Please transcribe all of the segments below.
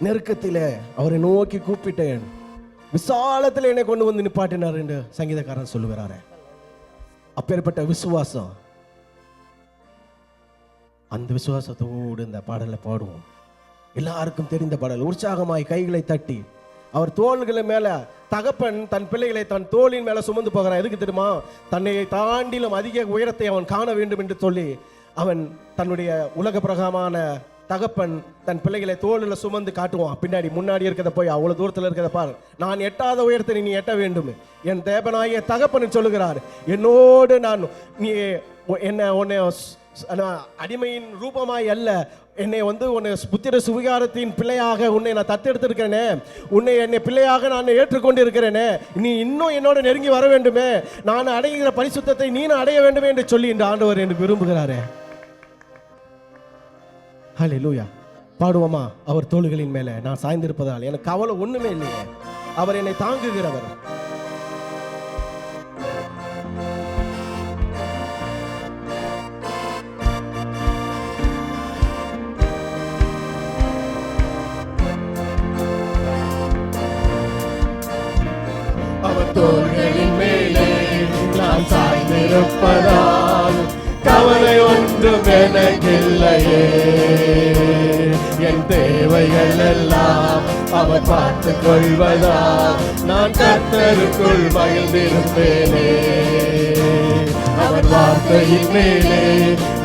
நெருக்கத்தில் அவரை நோக்கி கூப்பிட்டேன். விசாலத்தில் என்னை கொண்டு வந்து நிப்பாட்டினார் என்று சங்கீதக்காரன் சொல்லுகிறாரே. அப்பேற்பட்ட விசுவாசம். அந்த விசுவாசத்தோடு இந்த பாடலை பாடுவோம். எல்லாருக்கும் தெரிந்த பாடல். உற்சாகமாய் கைகளை தட்டி அவர் தோள்களை மேலே தகப்பன் தன் பிள்ளைகளை தன் தோளின் மேலே சுமந்து போகிறான் எதுக்கு தெரியுமா? தன்னை தாண்டிலும் அதிக உயரத்தை அவன் காண வேண்டும் என்று சொல்லி அவன் தன்னுடைய உலக பிரகமான தகப்பன் தன் பிள்ளைகளை தோளில் சுமந்து காட்டுவான். பின்னாடி முன்னாடி இருக்கிறத போய் அவ்வளோ தூரத்தில் இருக்கிறத பாரு. நான் எட்டாத உயரத்தை நீ எட்ட வேண்டும். என் தேவனாகிய தகப்பன் சொல்லுகிறார். என்னோடு நான் நீ என்ன உன்னை நான் அடிமையின் ரூபமாய் அல்ல. என்னை வந்து உன்னை புத்திர சுவிகாரத்தின் பிள்ளையாக உன்னை நான் தத்தெடுத்திருக்கிறேனே. உன்னை என்னை பிள்ளையாக நான் ஏற்றுக்கொண்டு இருக்கிறேனே நீ இன்னும் என்னோட நெருங்கி வர வேண்டுமே. நான் அடைகிற பரிசுத்தத்தை நீ அடைய வேண்டுமே என்று சொல்லி இந்த ஆண்டவர் என்று விரும்புகிறாரே. ஹலே லூயா பாடுவோமா? அவர் தோள்களின் மேலே. நான் சாய்ந்திருப்பதால். எனக்கு கவலை ஒன்றுமே இல்லையே. அவர் என்னை தாங்குகிறவர். அவர் தோள்களின் மேலே நான் சாய்ந்திருப்பதால் கவலை ஒன்றும் எனக்கில்லையே தேவைகள் எல்லாம் அவர் பார்த்து கொள்வதால் நான் கத்தருக்குள் மகிழ்ந்திருப்பேனே அவர் வார்த்தையின் மேலே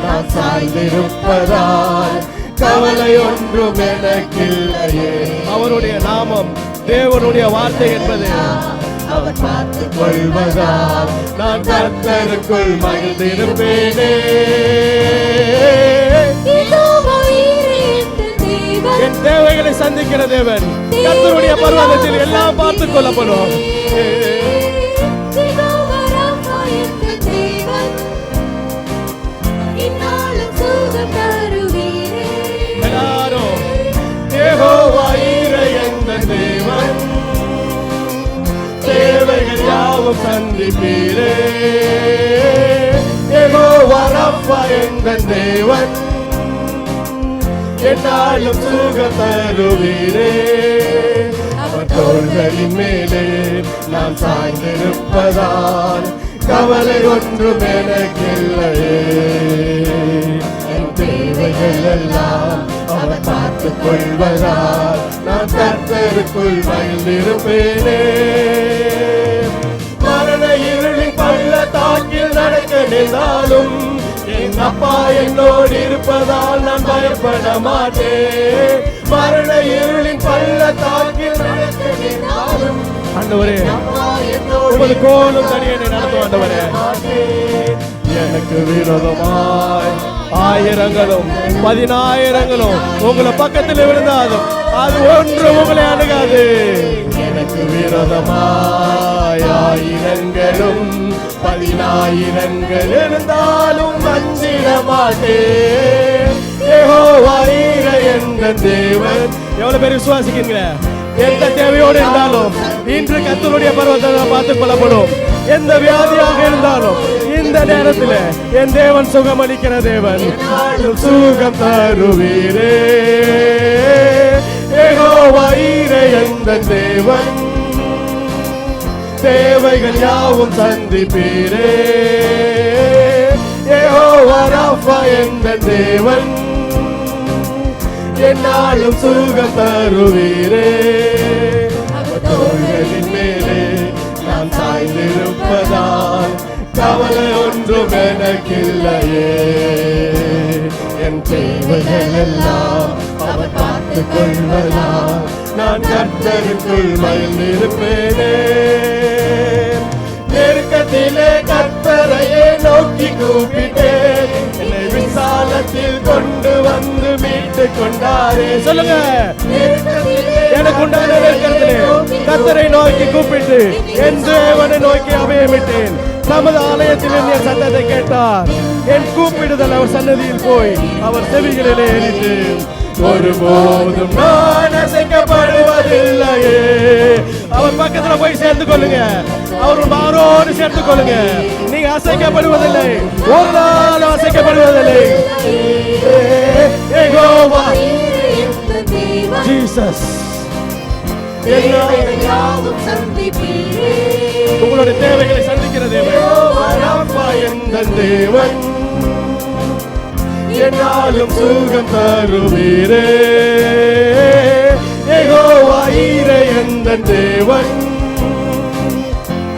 நான் சாய்ந்திருப்பதால் கவலை ஒன்றும் எனக்கில்லையே. அவருடைய நாமம் தேவனுடைய வார்த்தை என்பது. அவர் பார்த்து கொள்வதால் நான் கர்த்தருக்குள் மகிழ்ந்திருப்பேனே. என் தேவைகளை சந்திக்கிற தேவன். கத்தருடைய பர்வதத்தில் எல்லாம் பார்த்து கொள்ளப்படும் எல்லாரும் யெகோவா ஈரே தேவன். தேவைகள் யாவும் சந்திப்பீரே. யெகோவா ரப்பா எந்த தேவன். கேட்டாலும் சுகம் தருவீரே அவர் தோள்களின் மேலே நான் சாய்ந்திருப்பதால் கவலை ஒன்றும் எனக்கில்லையே. என் தேவைகள் எல்லாம் அவர் பார்த்துக் கொள்வதால் நான் கர்த்தருக்குள் மகிழ்ந்திருப்பேனே. மரண இருளின் பள்ளத்தாக்கில் நடக்க நின்றாலும் அப்பா என்னோடு இருப்பதால் நான் பயப்பட மாட்டேன். மரண இருளின் பள்ளத்தாக்கில் நடக்க நின்றாலும் ஆண்டவரே உமது கோலும் தனியனை நடத்தும் ஆண்டவரே. எனக்கு விரோதமாய் ஆயிரங்களும் பதினாயிரங்களும் உங்களை பக்கத்தில் விழுந்தாலும் அது ஒன்று உங்களை அணுகாது. எனக்கு விரோதமாய் ஆயிரங்களும் பதினாயிரங்கள் இருந்தாலும் அஞ்சிட மாட்டேன் என்ற தேவன்? எவ்வளவு பேர் விசுவாசிக்கிறீங்க எந்த தேவையோடு இருந்தாலும் இன்று கத்தருடைய பருவத்தை பார்த்துக் கொள்ளப்படும். எந்த வியாதியாக இருந்தாலும் இந்த நேரத்தில் என் தேவன் சுகம் அளிக்கிற தேவன் சுகம் தருவீரே. ஏகோ ஈரே எந்த தேவன்? தேவைகள் யாவும் சந்திப்பீரே யெகோவா ரப்பா என்ற தேவன் என்னாலும் சுகம் தருவீரே. அவர் தோள்களின் மேலே நான் சாய்ந்திருப்பதால் கவலை ஒன்றும் எனக்கில்லையே. என் தேவைகள் எல்லாம் அவர் பார்த்துக் கொள்வதால் நான் கர்த்தருக்குள் மகிழ்ந்திருப்பேனே. நெருக்கத்திலே கத்தரையே நோக்கி கூப்பிட்டேன். என்னை விசாலத்தில் கொண்டு வந்து மீட்டு கொண்டாரே. சொல்லுங்க. எனக்கு உண்டான நெருக்கத்திலே நோக்கி கூப்பிட்டு என் தேவனை நோக்கி அபயமிட்டேன் நமது ஆலயத்தில் என் சத்தத்தை கேட்டார். என் கூப்பிடுதல் அவர் சன்னதியில் போய் அவர் செவிகளிலே எரித்து ஒருபோதும் நான் அசைக்கப்படுவதில்லையே. அவர் பக்கத்துல போய் சேர்ந்து கொள்ளுங்க அவர் மாறோடு சேர்ந்து கொள்ளுங்க நீங்க அசைக்கப்படுவதில்லை. ஒரு நாள் அசைக்கப்படுவதில்லை. ஜீசஸ் உங்களுடைய தேவைகளை சந்திக்கிற தேவன். தேவன்? என்னாலும் சுகம் தருவீரே. எந்த தேவன்.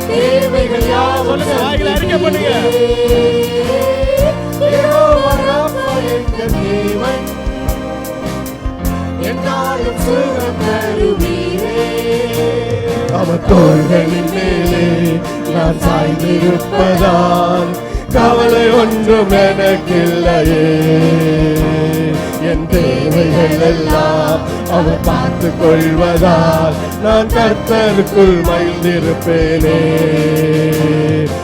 தேவைகள் யாவும் அறிக்கை பண்ணுங்க. தேவன் என்னாலும் சுகம் தருவீரே. அவர் தோள்களின் மேலே நான் சாய்ந்திருப்பதால் கவலை ஒன்றும் எனக்கில்லையே. என் தேவைகள் எல்லாம் அவர் பார்த்து கொள்வதால் நான் கர்த்தருக்குள் மகிழ்ந்திருப்பேனே.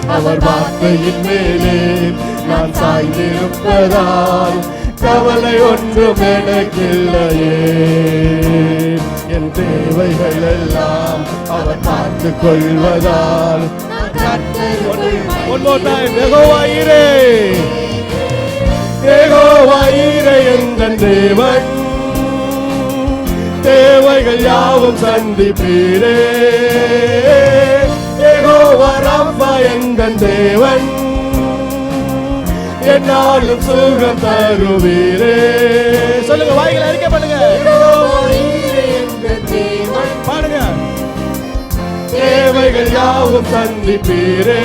அவர் வார்த்தையின் மேலே நான் சாய்ந்திருப்பதால் கவலை ஒன்றும் எனக்கில்லையே. என் தேவைகள் எல்லாம் அவர் பார்த்து கொள்வதால் நான் கர்த்தருக்குள் One எந்தன் தேவன்? தேவைகள் யாவும் சந்திப்பீரே. யெகோவா ரப்பா எந்தன் தேவன்? என்னாலும் சுகம் தருவீரே. சொல்லுங்க வாய்களை அறிக்கை பண்ணுங்க. பாடுங்க. தேவைகள் யாவும் சந்திப்பீரே.